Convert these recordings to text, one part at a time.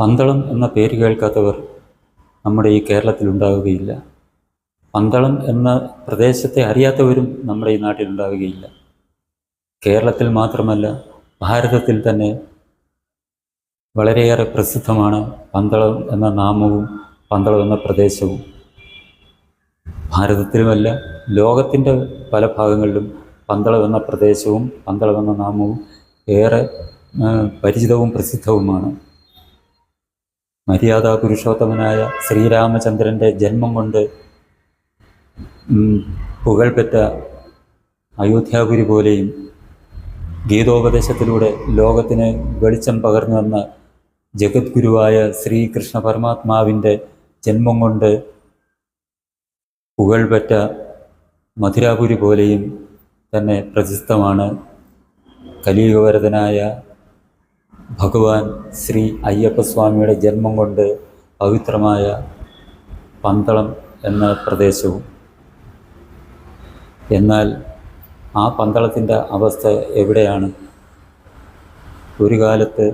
പന്തളം എന്ന പേര് കേൾക്കാത്തവർ നമ്മുടെ ഈ കേരളത്തിലുണ്ടാവുകയില്ല. പന്തളം എന്ന പ്രദേശത്തെ അറിയാത്തവരും നമ്മുടെ ഈ നാട്ടിലുണ്ടാവുകയില്ല. കേരളത്തിൽ മാത്രമല്ല ഭാരതത്തിൽ തന്നെ വളരെയേറെ പ്രസിദ്ധമാണ് പന്തളം എന്ന നാമവും പന്തളം എന്ന പ്രദേശവും. ഭാരതത്തിലുമല്ല ലോകത്തിന്റെ പല ഭാഗങ്ങളിലും പന്തളം എന്ന പ്രദേശവും പന്തളം എന്ന നാമവും ഏറെ പരിചിതവും പ്രസിദ്ധവുമാണ്. മര്യാദാ പുരുഷോത്തമനായ ശ്രീരാമചന്ദ്രന്റെ ജന്മം കൊണ്ട് ഉം, പുകഴ്പെറ്റ അയോധ്യാപുരി പോലെയും ഗീതോപദേശത്തിലൂടെ ലോകത്തിന് വെളിച്ചം പകർന്നു വന്ന ജഗദ്ഗുരുവായ ശ്രീകൃഷ്ണ പരമാത്മാവിന്റെ ജന്മം കൊണ്ട് പുകഴ്പെറ്റ മധുരാപുരി പോലെയും തന്നെ പ്രസിദ്ധമാണ് കലിയുഗവരതനായ ഭഗവാൻ ശ്രീ അയ്യപ്പസ്വാമിയുടെ ജന്മം കൊണ്ട് പവിത്രമായ പന്തളം എന്ന പ്രദേശവും എന്നാൽ ആ പന്തളത്തിന്റെ അവസ്ഥ എവിടെയാണ്? ഒരു കാലത്ത്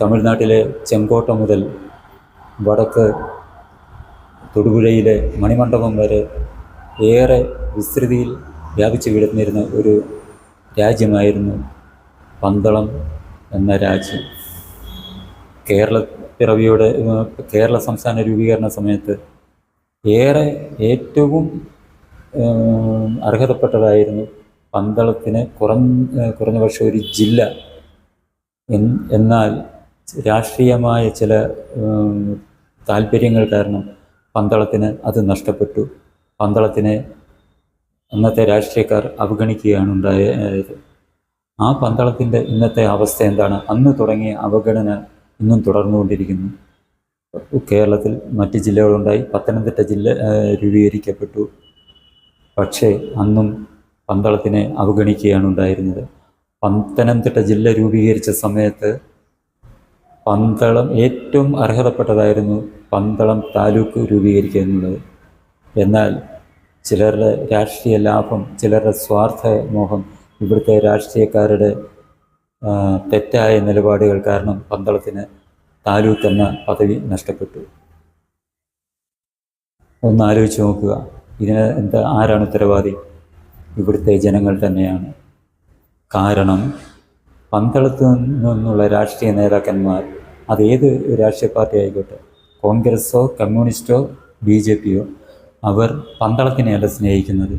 തമിഴ്നാട്ടിലെ ചെങ്കോട്ട മുതൽ വടക്ക് തൊടുപുഴയിലെ മണിമണ്ഡപം വരെ ഏറെ വിസ്തൃതിയിൽ വ്യാപിച്ചു കിടന്നിരുന്ന ഒരു രാജ്യമായിരുന്നു പന്തളം. എന്ന രാജ്യം. കേരള പിറവിയുടെ കേരള സംസ്ഥാന രൂപീകരണ സമയത്ത് ഏറെ ഏറ്റവും അർഹതപ്പെട്ടതായിരുന്നു പന്തളത്തിന് കുറഞ്ഞ കുറഞ്ഞ പക്ഷേ ഒരു ജില്ല. എന്നാൽ രാഷ്ട്രീയമായ ചില താല്പര്യങ്ങൾ കാരണം പന്തളത്തിന് അത് നഷ്ടപ്പെട്ടു. പന്തളത്തിനെ അന്നത്തെ രാഷ്ട്രീയക്കാർ അവഗണിക്കുകയാണ് ഉണ്ടായത് ആ പന്തളത്തിന്റെ ഇന്നത്തെ അവസ്ഥ എന്താണ്? അന്ന് തുടങ്ങിയ അവഗണന ഇന്നും തുടർന്നുകൊണ്ടിരിക്കുന്നു. കേരളത്തിൽ മറ്റ് ജില്ലകളുണ്ടായി. പത്തനംതിട്ട ജില്ല രൂപീകരിക്കപ്പെട്ടു. പക്ഷേ അന്നും പന്തളത്തിനെ അവഗണിക്കുകയാണ് ഉണ്ടായിരുന്നത്. പത്തനംതിട്ട ജില്ല രൂപീകരിച്ച സമയത്ത് പന്തളം ഏറ്റവും അർഹതപ്പെട്ടതായിരുന്നു പന്തളം താലൂക്ക് രൂപീകരിക്കുക എന്നുള്ളത്. എന്നാൽ ചിലരുടെ രാഷ്ട്രീയ ലാഭം ചിലരുടെ സ്വാർത്ഥ മോഹം ഇവിടുത്തെ രാഷ്ട്രീയക്കാരുടെ തെറ്റായ നിലപാടുകൾ കാരണം പന്തളത്തിന് താലൂക്ക് എന്ന പദവി നഷ്ടപ്പെട്ടു. ഒന്ന് ആലോചിച്ച് നോക്കുക. ഇതിന് എന്താ ആരാണ് ഉത്തരവാദി? ഇവിടുത്തെ ജനങ്ങൾ തന്നെയാണ്. കാരണം പന്തളത്ത് നിന്നുള്ള രാഷ്ട്രീയ നേതാക്കന്മാർ അത് ഏത് രാഷ്ട്രീയ പാർട്ടി ആയിക്കോട്ടെ കോൺഗ്രസ്സോ കമ്മ്യൂണിസ്റ്റോ ബി ജെ പിയോ അവർ പന്തളത്തിനെയല്ല സ്നേഹിക്കുന്നത്.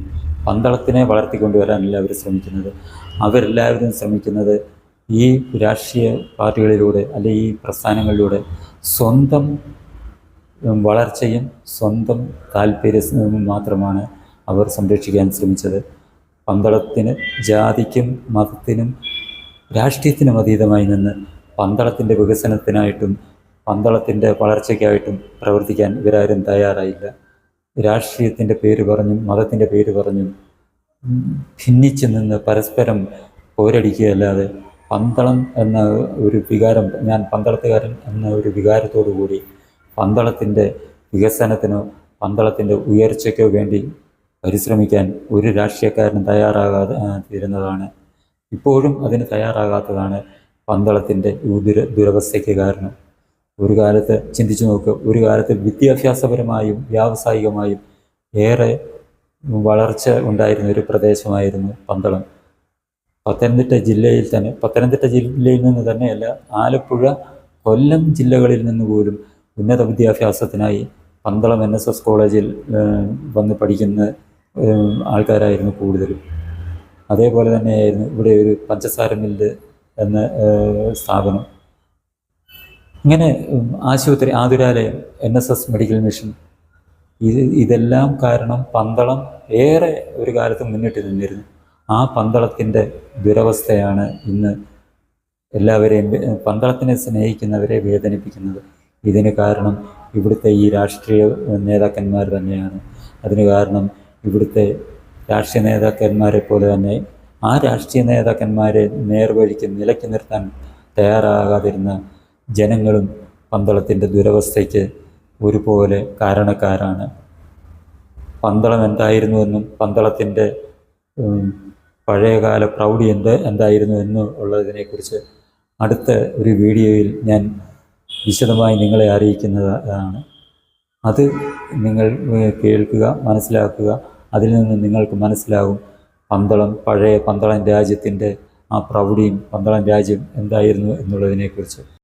പന്തളത്തിനെ വളർത്തിക്കൊണ്ടുവരാൻ എല്ലാവരും ശ്രമിക്കുന്നത്. അവരെല്ലാവരും ശ്രമിക്കുന്നത് ഈ രാഷ്ട്രീയ പാർട്ടികളിലൂടെ അല്ലെ ഈ പ്രസ്ഥാനങ്ങളിലൂടെ സ്വന്തം വളർച്ചയും സ്വന്തം താല്പര്യവും മാത്രമാണ് അവർ സംരക്ഷിക്കാൻ ശ്രമിച്ചത്. പന്തളത്തിന് ജാതിക്കും മതത്തിനും രാഷ്ട്രീയത്തിനും അതീതമായി നിന്ന് പന്തളത്തിന്റെ വികസനത്തിനായിട്ടും പന്തളത്തിന്റെ വളർച്ചയ്ക്കായിട്ടും പ്രവർത്തിക്കാൻ ഇവരാരും തയ്യാറായില്ല. രാഷ്ട്രീയത്തിന്റെ പേര് പറഞ്ഞും മതത്തിന്റെ പേര് പറഞ്ഞും ഭിന്നിച്ച് നിന്ന് പരസ്പരം പോരടിക്കുകയല്ലാതെ പന്തളം എന്ന ഒരു വികാരം ഞാൻ പന്തളത്തുകാരൻ എന്ന ഒരു വികാരത്തോടു കൂടി പന്തളത്തിന്റെ വികസനത്തിനോ പന്തളത്തിന്റെ ഉയർച്ചയ്ക്കോ വേണ്ടി പരിശ്രമിക്കാൻ ഒരു രാഷ്ട്രീയക്കാരനും തയ്യാറാകാതെ തീരുന്നതാണ്. ഇപ്പോഴും അതിന് തയ്യാറാകാത്തതാണ് പന്തളത്തിന്റെ ദുര ദുരവസ്ഥയ്ക്ക് കാരണം. ഒരു കാലത്ത് ചിന്തിച്ചു നോക്കുക ഒരു കാലത്ത് വിദ്യാഭ്യാസപരമായും വ്യാവസായികമായും ഏറെ വളർച്ച ഉണ്ടായിരുന്ന ഒരു പ്രദേശമായിരുന്നു പന്തളം. പത്തനംതിട്ട ജില്ലയിൽ തന്നെ പത്തനംതിട്ട ജില്ലയിൽ നിന്ന് തന്നെയല്ല ആലപ്പുഴ കൊല്ലം ജില്ലകളിൽ നിന്ന് പോലും ഉന്നത വിദ്യാഭ്യാസത്തിനായി പന്തളം എൻ എസ് എസ് കോളേജിൽ വന്ന് പഠിക്കുന്ന ആൾക്കാരായിരുന്നു കൂടുതലും. അതേപോലെ തന്നെയായിരുന്നു ഇവിടെ ഒരു പഞ്ചസാര മില്ല് എന്ന സ്ഥാപനം. ഇങ്ങനെ ആശുപത്രി ആതുരാലയം N S S medical mission ഇത് ഇതെല്ലാം കാരണം പന്തളം ഏറെ ഒരു കാലത്ത് മുന്നിട്ട് നിന്നിരുന്നു. ആ പന്തളത്തിന്റെ ദുരവസ്ഥയാണ് ഇന്ന് എല്ലാവരെയും പന്തളത്തിനെ സ്നേഹിക്കുന്നവരെ വേദനിപ്പിക്കുന്നത്. ഇതിന് കാരണം ഇവിടുത്തെ ഈ രാഷ്ട്രീയ നേതാക്കന്മാർ തന്നെയാണ്. അതിന് കാരണം ഇവിടുത്തെ രാഷ്ട്രീയ നേതാക്കന്മാരെ പോലെ തന്നെ ആ രാഷ്ട്രീയ നേതാക്കന്മാരെ നേർവഴിക്ക് നിലയ്ക്ക് നിർത്താൻ തയ്യാറാകാതിരുന്ന ജനങ്ങളും പന്തളത്തിന്റെ ദുരവസ്ഥയ്ക്ക് ഒരുപോലെ കാരണക്കാരാണ്. പന്തളം എന്തായിരുന്നുവെന്നും പന്തളത്തിന്റെ പഴയകാല പ്രൗഢി എന്ത് എന്തായിരുന്നു എന്നും ഉള്ളതിനെക്കുറിച്ച് അടുത്ത ഒരു വീഡിയോയിൽ ഞാൻ വിശദമായി നിങ്ങളെ അറിയിക്കുന്നതാണ്. അത് നിങ്ങൾ കേൾക്കുക മനസ്സിലാക്കുക. അതിൽ നിന്ന് നിങ്ങൾക്ക് മനസ്സിലാകും പന്തളം പഴയ പന്തളം രാജ്യത്തിന്റെ ആ പ്രൗഢിയും പന്തളം രാജ്യം എന്തായിരുന്നു എന്നുള്ളതിനെക്കുറിച്ച്.